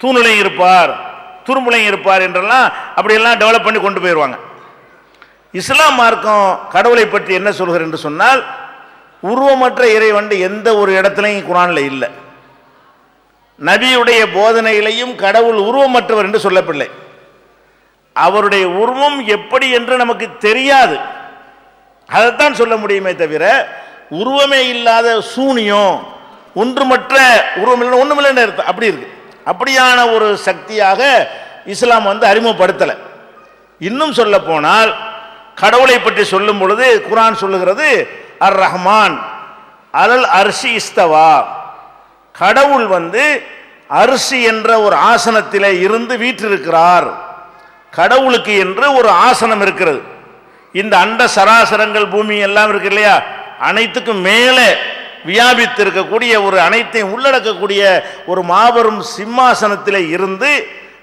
தூணுலையும் இருப்பார் துரும்புலையும் இருப்பார் என்றெல்லாம் அப்படியெல்லாம் டெவலப் பண்ணி கொண்டு போயிடுவாங்க இஸ்லாம் மார்க்கம் கடவுளை பற்றி என்ன சொல்கிறார் என்று சொன்னால் உருவமற்ற இறைவன் எந்த ஒரு இடத்துலையும் குரானில் இல்லை. நபியுடைய போதனையிலையும் கடவுள் உருவமற்றவர் என்று சொல்லப்பில்லை. அவருடைய உருவம் எப்படி என்று நமக்கு தெரியாது. அதைத்தான் சொல்ல முடியுமே தவிர உருவமே இல்லாத சூனியம் ஒன்றுமற்ற உருவம் இல்லை ஒன்றுமில்லைன்னு அப்படி இருக்குது அப்படியான ஒரு சக்தியாக இஸ்லாம் வந்து அறிமுகப்படுத்தலை. இன்னும் சொல்ல போனால் கடவுளை பற்றி சொல்லும் பொழுது குரான் சொல்லுகிறது அர் ரஹ்மான் அலல் அரிசி இஸ்தவா. கடவுள் வந்து அரிசி என்ற ஒரு ஆசனத்திலே இருந்து வீற்றிருக்கிறார். கடவுளுக்கு என்று ஒரு ஆசனம் இருக்கிறது. இந்த அண்ட சராசரங்கள் பூமி எல்லாம் இருக்கு இல்லையா? அனைத்துக்கும் மேலே வியாபித்து இருக்கக்கூடிய ஒரு அனைத்தையும் உள்ளடக்கக்கூடிய ஒரு மாபெரும் சிம்மாசனத்தில் இருந்து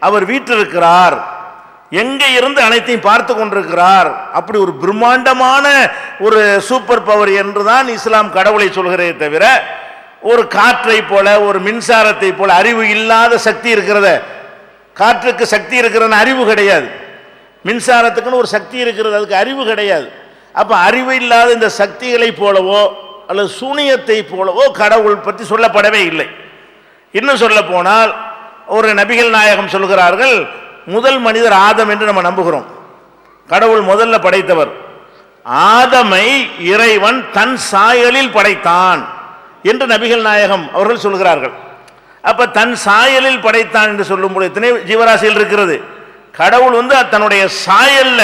அவர் வீட்டிருக்கிறார் எங்கே இருந்து அனைத்தையும் பார்த்து கொண்டிருக்கிறார்? அப்படி ஒரு பிரம்மாண்டமான ஒரு சூப்பர் பவர் என்று தான் இஸ்லாம் கடவுளை சொல்கிறதே தவிர ஒரு காற்றை போல ஒரு மின்சாரத்தை போல அறிவு இல்லாத சக்தி இருக்கிறத காற்றுக்கு சக்தி இருக்கிறன்னு அறிவு கிடையாது. மின்சாரத்துக்குன்னு ஒரு சக்தி இருக்கிறது அதுக்கு அறிவு கிடையாது. அப்போ அறிவு இல்லாத இந்த சக்திகளை போலவோ அல்லது சூனியத்தை போலவோ கடவுள் பற்றி சொல்லப்படவே இல்லை. இன்னும் சொல்ல போனால் ஒரு நபிகள் நாயகம் சொல்கிறார்கள் முதல் மனிதர் ஆதம் என்று நம்ம நம்புகிறோம். கடவுள் முதல்ல படைத்தவர். ஆதமை இறைவன் தன் சாயலில் படைத்தான் என்று நபிகள் நாயகம் அவர்கள் சொல்கிறார்கள். அப்ப தன் சாயலில் படைத்தான் என்று சொல்லும்போது எத்தனை ஜீவராசியில் இருக்கிறது? கடவுள் வந்து தன்னுடைய சாயல்ல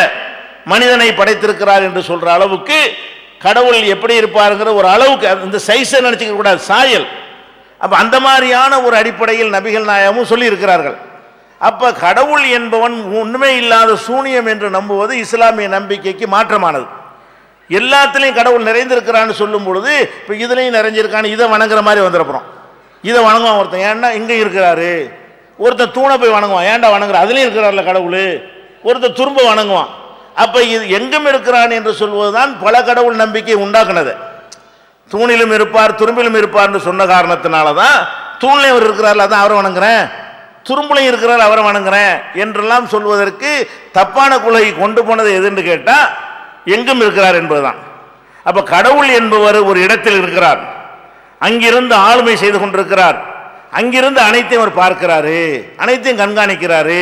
மனிதனை படைத்திருக்கிறார் என்று சொல்ற அளவுக்கு கடவுள் எப்படி இருப்பாருங்கிற ஒரு அளவுக்கு இந்த சைஸை நினைச்சுக்க கூடாது சாயல். அப்போ அந்த மாதிரியான ஒரு அடிப்படையில் நபிகள் நாயகமும் சொல்லியிருக்கிறார்கள். அப்போ கடவுள் என்பவன் ஒன்றுமே இல்லாத சூனியம் என்று நம்புவது இஸ்லாமிய நம்பிக்கைக்கு மாற்றமானது. எல்லாத்துலேயும் கடவுள் நிறைந்திருக்கிறான்னு சொல்லும் பொழுது இப்போ இதுலேயும் நிறைஞ்சிருக்கான்னு இதை வணங்குற மாதிரி வந்துடப்புறோம் இதை வணங்குவான் ஒருத்தன் ஏன்னா இங்கே இருக்கிறாரு? ஒருத்தன் தூணை போய் வணங்குவான் ஏன்டா வணங்குற? அதுலேயும் இருக்கிறார்ல கடவுள். ஒருத்தன் துரும்ப வணங்குவான். அப்போ இது எங்கும் இருக்கிறான் என்று சொல்வதுதான் பல கடவுள் நம்பிக்கை உண்டாக்குனது. தூணிலும் இருப்பார் துரும்பிலும் இருப்பார்னு சொன்ன காரணத்தினால தான் தூண்லையும் அவர் இருக்கிறார் அதான் அவரை வணங்குறேன். துரும்புலையும் இருக்கிறார் அவரை வணங்குறேன் என்றெல்லாம் சொல்வதற்கு தப்பான கொள்கை கொண்டு போனது எதுன்னு கேட்டால் எங்கும் இருக்கிறார் என்பதுதான். அப்போ கடவுள் என்பவர் ஒரு இடத்தில் இருக்கிறார். அங்கிருந்து ஆளுமை செய்து கொண்டிருக்கிறார். அங்கிருந்து அனைத்தையும் அவர் பார்க்கிறாரு. அனைத்தையும் கண்காணிக்கிறாரு.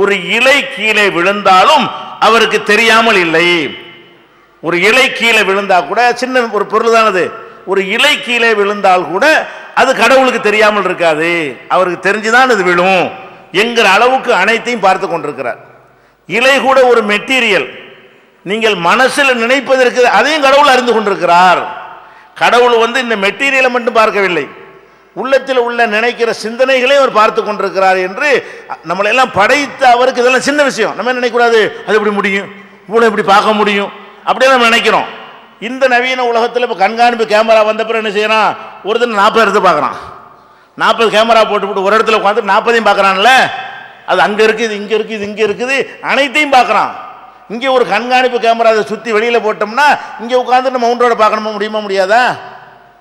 ஒரு இலை கீழே விழுந்தாலும் அவருக்கு தெரியாமல் இல்லை. ஒரு இலை கீழே விழுந்தா கூட சின்ன ஒரு பொருள் தானது ஒரு இலை கீழே விழுந்தால் கூட அது கடவுளுக்கு தெரியாமல் இருக்காது. அவருக்கு தெரிஞ்சுதான் அது விழும் என்கிற அளவுக்கு அனைத்தையும் பார்த்து கொண்டிருக்கிறார். இலை கூட ஒரு மெட்டீரியல். நீங்கள் மனசில் நினைப்பதற்கு அதையும் கடவுள் அறிந்து கொண்டிருக்கிறார். கடவுள் வந்து இந்த மெட்டீரியலை மட்டும் பார்க்கவில்லை. உள்ளத்தில் உள்ள நினைக்கிற சிந்தனைகளை அவர் பார்த்து கொண்டிருக்கிறார் என்று நம்மளை எல்லாம் படைத்த அவருக்கு இதெல்லாம் சின்ன விஷயம். நம்ம நினைக்கூடாது நினைக்கக்கூடாது? அது எப்படி முடியும்? இவ்வளோ இப்படி பார்க்க முடியும்? அப்படியே நம்ம நினைக்கிறோம். இந்த நவீன உலகத்தில் இப்போ கண்காணிப்பு கேமரா வந்த பிறகு என்ன செய்யறான்? தினம் நாற்பது இடத்து பார்க்குறான். நாற்பது கேமரா போட்டுவிட்டு ஒரு இடத்துல உட்காந்து நாற்பதையும் பார்க்குறான்ல? அது அங்கே இருக்குது இங்கே இருக்குது இது இங்கே இருக்குது. அனைத்தையும் பார்க்குறான். இங்கே ஒரு கண்காணிப்பு கேமரா அதை சுற்றி வெளியில் போட்டோம்னா இங்கே உட்காந்து நம்ம மவுண்டோட பார்க்கணுமா? முடியுமா? முடியாதா?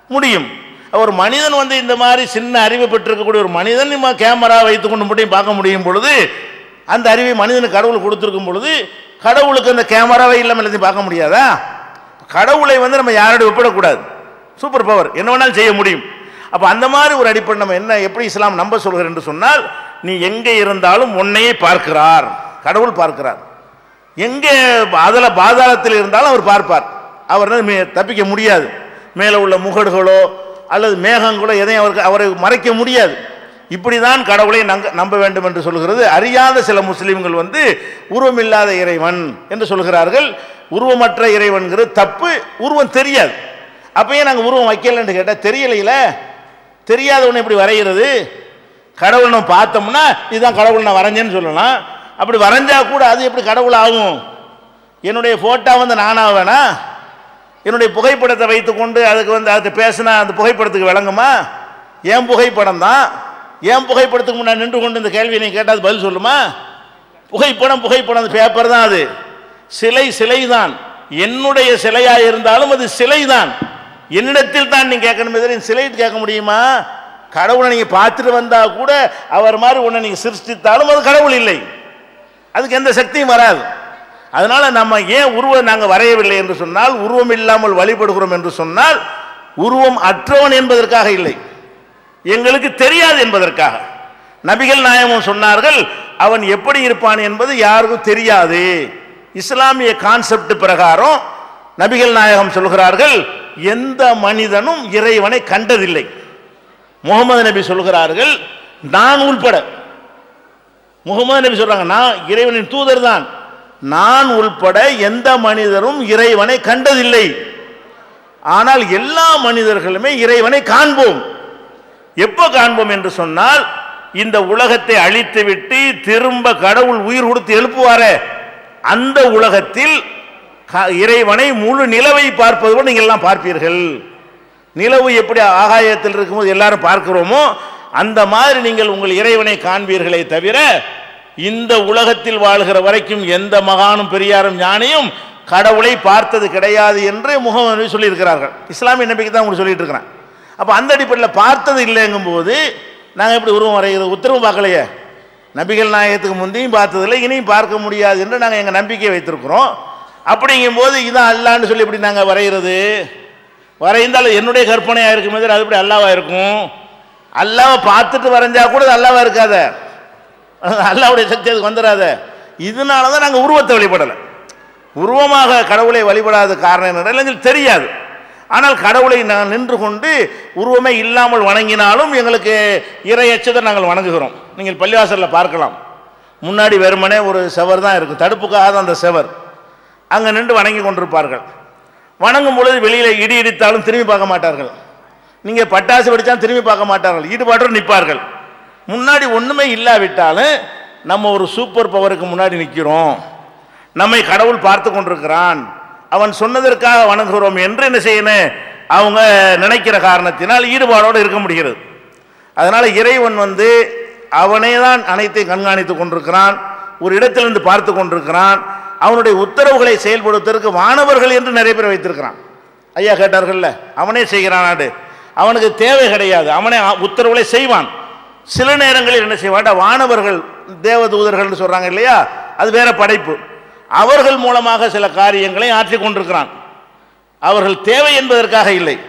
முடியும். ஒரு மனிதன் வந்து இந்த மாதிரி சின்ன அறிவு பெற்றிருக்கக்கூடிய ஒரு மனிதன் நம்ம கேமரா வைத்து கொண்டு மட்டும் பார்க்க முடியும் பொழுது அந்த அறிவை மனிதனுக்கு கடவுள் கொடுத்துருக்கும் பொழுது கடவுளுக்கு அந்த கேமராவை இல்லாமல் எல்லாத்தையும் பார்க்க முடியாதா? கடவுளை வந்து நம்ம யாரோட ஒப்பிடக்கூடாது. சூப்பர் பவர் என்ன வேணாலும் செய்ய முடியும். அப்போ அந்த மாதிரி ஒரு அடிப்படை நம்ம என்ன எப்படி இஸ்லாம் நம்ப சொல்கிறேன் என்று சொன்னால் நீ எங்கே இருந்தாலும் உன்னையே பார்க்கிறார். கடவுள் பார்க்கிறார். எங்கே அதில் பாதாளத்தில் இருந்தாலும் அவர் பார்ப்பார். அவர் மே- தப்பிக்க முடியாது. மேலே உள்ள முகடுகளோ அல்லது மேகங்களோ எதையும் அவருக்கு அவரை மறைக்க முடியாது. இப்படி தான் கடவுளை நங்க நம்ப வேண்டும் என்று சொல்கிறது அறியாத சில முஸ்லீம்கள் வந்து உருவமில்லாத இறைவன் என்று சொல்கிறார்கள் உருவமற்ற இறைவன்கிறது தப்பு உருவம் தெரியாது. அப்பயே நாங்கள் உருவம் வைக்கலன்னு கேட்டால் தெரியலையில. தெரியாதவனை இப்படி வரைகிறது. கடவுள் நம்ம பார்த்தோம்னா இதுதான் கடவுள் நான் வரைஞ்சேன்னு சொல்லலாம். அப்படி வரைஞ்சா கூட அது எப்படி கடவுள் ஆகும் என்னுடைய ஃபோட்டோ வந்து நானாக வேணா என்னுடைய புகைப்படத்தை வைத்துக்கொண்டு அதுக்கு வந்து அது பேசினா அந்த புகைப்படத்துக்கு விளங்குமா? என் புகைப்படம் தான்? என் புகைப்படத்துக்கு முன்னாடி நின்று கொண்டு இந்த கேள்வியை நீ கேட்டால் பதில் சொல்லுமா? புகைப்படம் புகைப்படம் அந்த பேப்பர் தான் அது. சிலை சிலை தான் என்னுடைய சிலையாக இருந்தாலும் அது சிலை தான் என்னிடத்தில் தான் நீ கேட்கணுமே தவிர சிலை கேட்க முடியுமா? கடவுளை நீங்கள் பார்த்துட்டு வந்தால் கூட அவர் மாதிரி உன்னை நீங்கள் சிருஷ்டித்தாலும் அது கடவுள் இல்லை. அதுக்கு எந்த சக்தியும் வராது. அதனால நம்ம ஏன் உருவம் நாங்கள் வரையவில்லை என்று சொன்னால் உருவம் இல்லாமல் வழிபடுகிறோம் என்று சொன்னால் உருவம் அற்றவன் என்பதற்காக இல்லை. எங்களுக்கு தெரியாது என்பதற்காக. நபிகள் நாயகம் சொன்னார்கள் அவன் எப்படி இருப்பான் என்பது யாருக்கும் தெரியாது. இஸ்லாமிய கான்செப்ட் பிரகாரம் நபிகள் நாயகம் சொல்கிறார்கள் எந்த மனிதனும் இறைவனை கண்டதில்லை. முகமது நபி சொல்கிறார்கள் நான் உள்பட. முகமது நபி சொல்றாங்க நான் இறைவனின் தூதர் தான் நான் உள்பட எந்த மனிதரும் இறைவனை கண்டதில்லை. ஆனால் எல்லா மனிதர்களுமே இறைவனை காண்போம். எப்போ காண்போம் என்று சொன்னால் இந்த உலகத்தை அழித்துவிட்டு திரும்ப கடவுள் உயிர் கொடுத்து எழுப்புவாரே. அந்த உலகத்தில் இறைவனை முழு நிலவை பார்ப்பது கூட நீங்கள் எல்லாம் பார்ப்பீர்கள். நிலவு எப்படி ஆகாயத்தில் இருக்கும்போது எல்லாரும் பார்க்கிறோமோ அந்த மாதிரி நீங்கள் உங்கள் இறைவனை காண்பீர்களே தவிர இந்த உலகத்தில் வாழ்கிற வரைக்கும் எந்த மகானும் பெரியாரும் ஞானியும் கடவுளை பார்த்தது கிடையாது என்று முகமது சொல்லியிருக்கிறார்கள். இஸ்லாமிய நம்பிக்கை தான் உங்களுக்கு சொல்லிட்டு இருக்கிறேன் அப்போ அந்த அடிப்படையில் பார்த்தது இல்லைங்கும்போது நாங்கள் எப்படி உருவம் வரைகிறது? உத்தரவு பார்க்கலையே. நபிகள் நாயகத்துக்கு முந்தையும் பார்த்ததில்லை இனியும் பார்க்க முடியாது என்று நாங்கள் எங்கள் நம்பிக்கையை வைத்திருக்கிறோம். அப்படிங்கும்போது இதான் அல்லான்னு சொல்லி எப்படி நாங்கள் வரைகிறது? வரைந்தால் என்னுடைய கற்பனையாக இருக்கும் அது எப்படி அல்லாவாக இருக்கும்? அல்லாவை பார்த்துட்டு வரைஞ்சா கூட அது அல்லாவாக இருக்காத. அல்லாவுடைய சக்தி அதுக்கு வந்துடாத இதனால தான் நாங்கள் உருவத்தை வழிபடலை உருவமாக கடவுளை வழிபடாத காரணம் என்ன எங்களுக்கு தெரியாது. ஆனால் கடவுளை நான் நின்று கொண்டு உருவமே இல்லாமல் வணங்கினாலும் எங்களுக்கு இறை எச்சத்தை நாங்கள் வணங்குகிறோம். நீங்கள் பள்ளிவாசலில் பார்க்கலாம். முன்னாடி வெறுமனே ஒரு செவர் தான் இருக்கும். தடுப்புக்காக அந்த செவர். அங்கே நின்று வணங்கி கொண்டிருப்பார்கள். வணங்கும் பொழுது வெளியில் இடி இடித்தாலும் திரும்பி பார்க்க மாட்டார்கள். நீங்கள் பட்டாசு வெடித்தாலும் திரும்பி பார்க்க மாட்டார்கள். ஈடுபாட்டோடு நிற்பார்கள். முன்னாடி ஒன்றுமே இல்லாவிட்டாலும் நம்ம ஒரு சூப்பர் பவருக்கு முன்னாடி நிற்கிறோம் நம்மை கடவுள் பார்த்து கொண்டிருக்கிறான். அவன் சொன்னதற்காக வணங்குகிறோம் என்று என்ன செய்யணும்? அவங்க நினைக்கிற காரணத்தினால் ஈடுபாடோடு இருக்க முடிகிறது. அதனால் இறைவன் வந்து அவனே தான் அனைத்தையும் கண்காணித்து கொண்டிருக்கிறான். ஒரு இடத்திலிருந்து பார்த்து கொண்டிருக்கிறான். அவனுடைய உத்தரவுகளை செயல்படுத்துவதற்கு வானவர்கள் என்று நிறைய பேர் வைத்திருக்கிறான். ஐயா கேட்டார்கள்ல அவனே செய்கிறானாடு அவனுக்கு தேவை கிடையாது. அவனே உத்தரவுகளை செய்வான். சில நேரங்களில் என்ன செய்வாட்ட வானவர்கள் தேவதூதர்கள்னு சொல்றாங்க இல்லையா? அது வேற படைப்பு. அவர்கள் மூலமாக சில காரியங்களை ஆற்றிக் கொண்டிருக்கிறான். அவர்கள் தேவை என்பதற்காக இல்லை.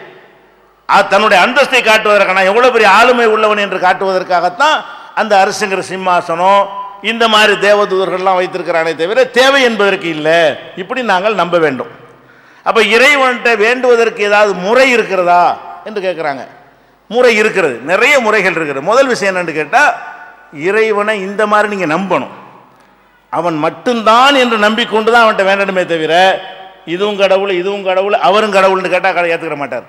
தன்னுடைய அந்தஸ்தை காட்டுவதற்கான நான் எவ்வளவு பெரிய ஆளுமை உள்ளவன் என்று காட்டுவதற்காகத்தான் அந்த அரசுங்கிற சிம்மாசனம் இந்த மாதிரி தேவதூதர்கள்லாம் வைத்திருக்கிறானே தவிர தேவை என்பதற்கு இல்லை. இப்படி நாங்கள் நம்ப வேண்டும். அப்ப இறைவன்கிட்ட வேண்டுவதற்கு ஏதாவது முறை இருக்கிறதா? என்று கேட்குறாங்க முறை இருக்கிறது நிறைய முறைகள் இருக்கிறது முதல் விஷயம் என்னென்னு கேட்டால் இறைவனை இந்த மாதிரி நீங்கள் நம்பணும். அவன் மட்டும்தான் என்று நம்பிக்கொண்டு தான் அவன்கிட்ட வேண்டணுமே தவிர இதுவும் கடவுள் இதுவும் கடவுள் அவரும் கடவுள்னு கேட்டால் கடை ஏற்றுக்கிற மாட்டார்.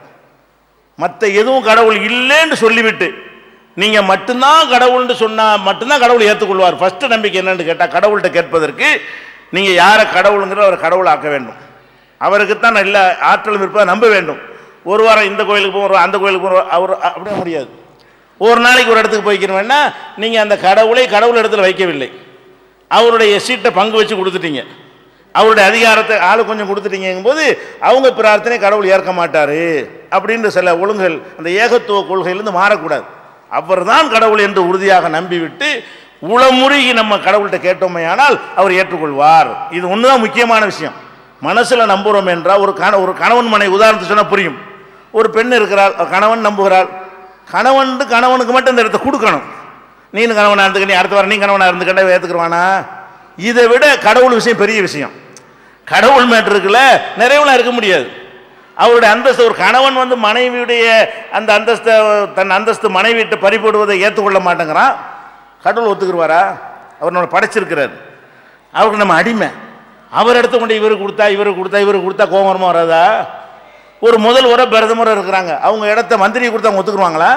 மற்ற எதுவும் கடவுள் இல்லைன்னு சொல்லிவிட்டு நீங்கள் மட்டும்தான் கடவுள்னு சொன்னால் மட்டும்தான் கடவுள் ஏற்றுக்கொள்வார் ஃபஸ்ட்டு நம்பிக்கை என்னென்னு கேட்டால் கடவுள்கிட்ட கேட்பதற்கு நீங்கள் யாரை கடவுளுங்கிற ஒரு கடவுள் ஆக்க வேண்டும். அவருக்கு தான் நல்ல ஆற்றலும் இருப்பதை நம்ப வேண்டும். ஒரு வாரம் இந்த கோயிலுக்கு போகிறோம் அந்த கோயிலுக்கு போகிறோம் அவர் அப்படியே முடியாது. ஒரு நாளைக்கு ஒரு இடத்துக்கு போய்க்கணும்னா நீங்கள் அந்த கடவுளை கடவுள் இடத்துல வைக்கவில்லை. அவருடைய சீட்டை பங்கு வச்சு கொடுத்துட்டீங்க. அவருடைய அதிகாரத்தை ஆள் கொஞ்சம் கொடுத்துட்டீங்கும்போது அவங்க பிரார்த்தனை கடவுள் ஏற்க மாட்டார் அப்படின்ற சில ஒழுங்குகள் அந்த ஏகத்துவ கொள்கையிலேருந்து மாறக்கூடாது. அவர்தான் கடவுள் என்று உறுதியாக நம்பிவிட்டு உளமுருகி நம்ம கடவுள்கிட்ட கேட்டோமே ஆனால் அவர் ஏற்றுக்கொள்வார். இது ஒன்று தான் முக்கியமான விஷயம். மனசில் நம்புகிறோம் என்றால் ஒரு கண ஒரு கணவன் மனை உதாரணத்தை சொன்னால் புரியும். ஒரு பெண் இருக்கிறாள் கணவன் நம்புகிறாள். கணவன் கணவனுக்கு மட்டும் இந்த இடத்த கொடுக்கணும். நீனு கணவனாக இருந்துக்க நீ அடுத்த வாரம் நீ கணவனாக இருந்துக்கிட்ட ஏற்றுக்குருவானா இதை விட கடவுள் விஷயம் பெரிய விஷயம். கடவுள் மேட்ருக்குல இருக்குல்ல நிறைவுலாம் இருக்க முடியாது. அவருடைய அந்தஸ்து ஒரு கணவன் வந்து மனைவியுடைய அந்த அந்தஸ்தை தன் அந்தஸ்து மனைவியிட்ட பறிபோடுவதை ஏற்றுக்கொள்ள மாட்டேங்கிறான். கடவுள் ஒத்துக்குருவாரா? அவர் நம்மளை படைச்சிருக்கிறார். அவருக்கு நம்ம அடிமை. அவர் எடுத்து கொண்டு இவருக்கு கொடுத்தா இவருக்கு கொடுத்தா இவருக்கு கொடுத்தா கோமரமாக வராதா? ஒரு முதல் உரை பிரதமர் இருக்கிறாங்க. அவங்க இடத்த மந்திரியை கொடுத்தா அவங்க ஒத்துக்குருவாங்களா?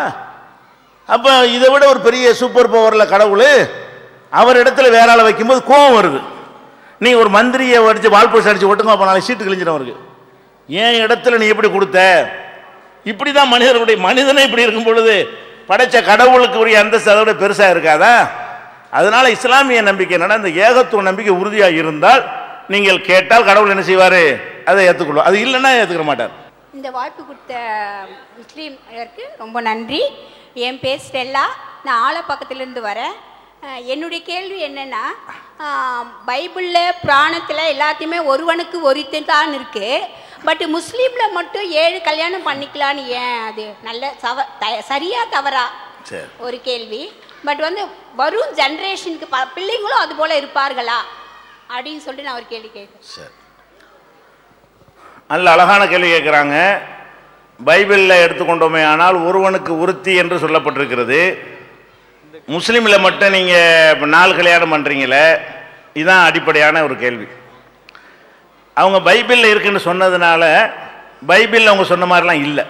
அப்போ இதை விட ஒரு பெரிய சூப்பர் பவரில் கடவுள் அவர் இடத்துல வேற ஆளை வைக்கும்போது கோபம் வருது. நீ ஒரு மந்திரியை அடித்து வால்போஸ் அடித்து ஒட்டுங்க அப்போ நாளைக்கு சீட்டு கிழிஞ்சிடும் அவருக்கு. ஏன் இடத்துல நீ எப்படி கொடுத்த? இப்படி தான் மனிதர்களுடைய மனிதனே இப்படி இருக்கும் பொழுது படைச்ச கடவுளுக்கு உரிய அந்தஸ்து அதோட பெருசாக இருக்காதா? அதனால் இஸ்லாமிய நம்பிக்கை என்னன்னா இந்த ஏகத்துவ நம்பிக்கை உறுதியாக இருந்தால் நீங்கள் கேட்டால் கடவுள் என்ன செய்வார்? அதை ஏற்றுக்கொள்வோம் அது இல்லைன்னா ஏற்றுக்கிற மாட்டார். இந்த வாய்ப்பு கொடுத்த முஸ்லீம் ரொம்ப நன்றி. என் பேர் ஸ்டெல்லா. நான் ஆலப்பக்கத்துலேருந்து வரேன். என்னுடைய கேள்வி என்னென்னா பைபிளில் புராணத்தில் எல்லாத்தையுமே ஒருவனுக்கு ஒருத்தன் தான் இருக்குது பட் முஸ்லீமில் மட்டும் ஏழு கல்யாணம் பண்ணிக்கலான்னு ஏன் அது நல்ல சவ த சரியா தவறா? ஒரு கேள்வி. பட் வந்து வரும் ஜென்ரேஷனுக்கு ப பிள்ளைங்களும் அது போல் இருப்பார்களா? அப்படின்னு சொல்லிட்டு நான் ஒரு கேள்வி கேட்குறேன். சரி. நல்ல அழகான கேள்வி கேட்குறாங்க. பைபிளில் எடுத்துக்கொண்டோமே ஆனால் ஒருவனுக்கு உறுத்தி என்று சொல்லப்பட்டிருக்கிறது. முஸ்லீமில் மட்டும் நீங்கள் நாலு கல்யாணம் பண்ணுறீங்களே இதுதான் அடிப்படையான ஒரு கேள்வி. அவங்க பைபிளில் இருக்குன்னு சொன்னதுனால பைபிளில் அவங்க சொன்ன மாதிரிலாம் இல்லை.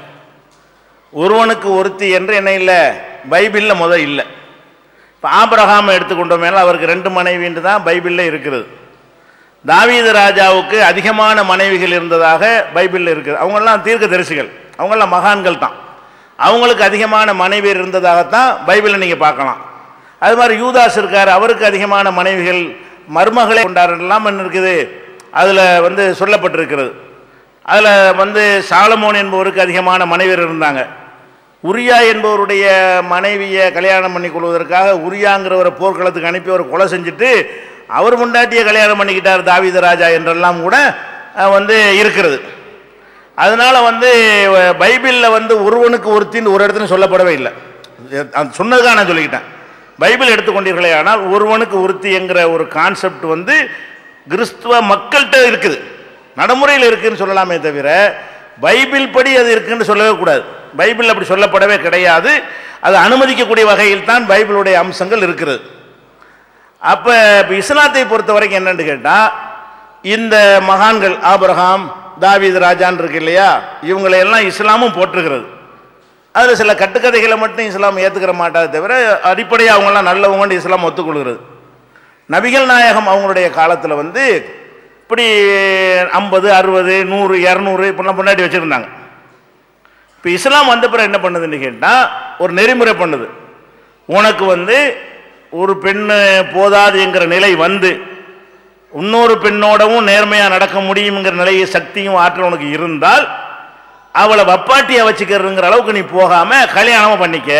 ஒருவனுக்கு ஒருத்தி என்று என்ன இல்லை? பைபிளில் முதல் இல்லை. இப்போ ஆபிரகாமை எடுத்துக்கொண்டோமேனால் அவருக்கு ரெண்டு மனைவின்னு தான் பைபிளில் இருக்கிறது. தாவீது ராஜாவுக்கு அதிகமான மனைவிகள் இருந்ததாக பைபிளில் இருக்குது அவங்கெல்லாம் தீர்க்க தரிசிகள் அவங்கெல்லாம் மகான்கள் தான். அவங்களுக்கு அதிகமான மனைவி இருந்ததாகத்தான் பைபிளில் நீங்கள் பார்க்கலாம். அது மாதிரி யூதாஸ் இருக்கார் அவருக்கு அதிகமான மனைவிகள் மருமகளை கொண்டாடலாம் இருக்குது. அதில் வந்து சொல்லப்பட்டிருக்கிறது. அதில் வந்து சாலமோன் என்பவருக்கு அதிகமான மனைவியர் இருந்தாங்க. உரியா என்பவருடைய மனைவியை கல்யாணம் பண்ணி கொள்வதற்காக உரியாங்கிறவரை போர்க்களத்துக்கு அனுப்பி அவர் கொலை செஞ்சுட்டு அவர் முண்டாட்டியை கல்யாணம் பண்ணிக்கிட்டார் தாவித ராஜா என்றெல்லாம் கூட வந்து இருக்கிறது. அதனால் வந்து பைபிளில் வந்து ஒருவனுக்கு ஒருத்தின்னு ஒரு இடத்துல சொல்லப்படவே இல்லை. அது சொன்னதுக்காக நான் சொல்லிக்கிட்டேன். பைபிள் எடுத்துக்கொண்டீர்களே ஆனால் ஒருவனுக்கு ஒருத்தி என்கிற ஒரு கான்செப்ட் வந்து கிறிஸ்துவ மக்கள்கிட்ட இருக்குது. நடைமுறையில் இருக்குதுன்னு சொல்லலாமே தவிர பைபிள் படி அது இருக்குன்னு சொல்லவே கூடாது. பைபிள் அப்படி சொல்லப்படவே கிடையாது. அது அனுமதிக்கக்கூடிய வகையில் தான் பைபிளுடைய அம்சங்கள் இருக்கிறது. அப்போ இப்போ இஸ்லாத்தை பொறுத்த வரைக்கும் என்னன்னு கேட்டால் இந்த மகான்கள் ஆபிரகாம் தாவீது ராஜான் இருக்கு இல்லையா? இவங்களை எல்லாம் இஸ்லாமும் போற்றுகிறது. அதில் சில கட்டுக்கதைகளை மட்டும் இஸ்லாம் ஏற்றுக்கிற மாட்டாதே தவிர அடிப்படையாக அவங்களாம் நல்லவங்கன்னு இஸ்லாம் ஒத்துக்கொள்கிறது. நபிகள் நாயகம் அவங்களுடைய காலத்தில் வந்து இப்படி ஐம்பது அறுபது நூறு இரநூறு இப்படிலாம் முன்னாடி வச்சுருந்தாங்க. இப்போ இஸ்லாம் வந்த பிறகு என்ன பண்ணுதுன்னு கேட்டால் ஒரு நெறிமுறை பண்ணுது. உனக்கு வந்து ஒரு பெண்ணு போதாது என்கிற நிலை வந்து இன்னொரு பெண்ணோடவும் நேர்மையாக நடக்க முடியுங்கிற நிலையை சக்தியும் ஆற்றல் உனக்கு இருந்தால் அவளை வப்பாட்டியை வச்சுக்கிறதுங்கிற அளவுக்கு நீ போகாமல் கல்யாணமும் பண்ணிக்க.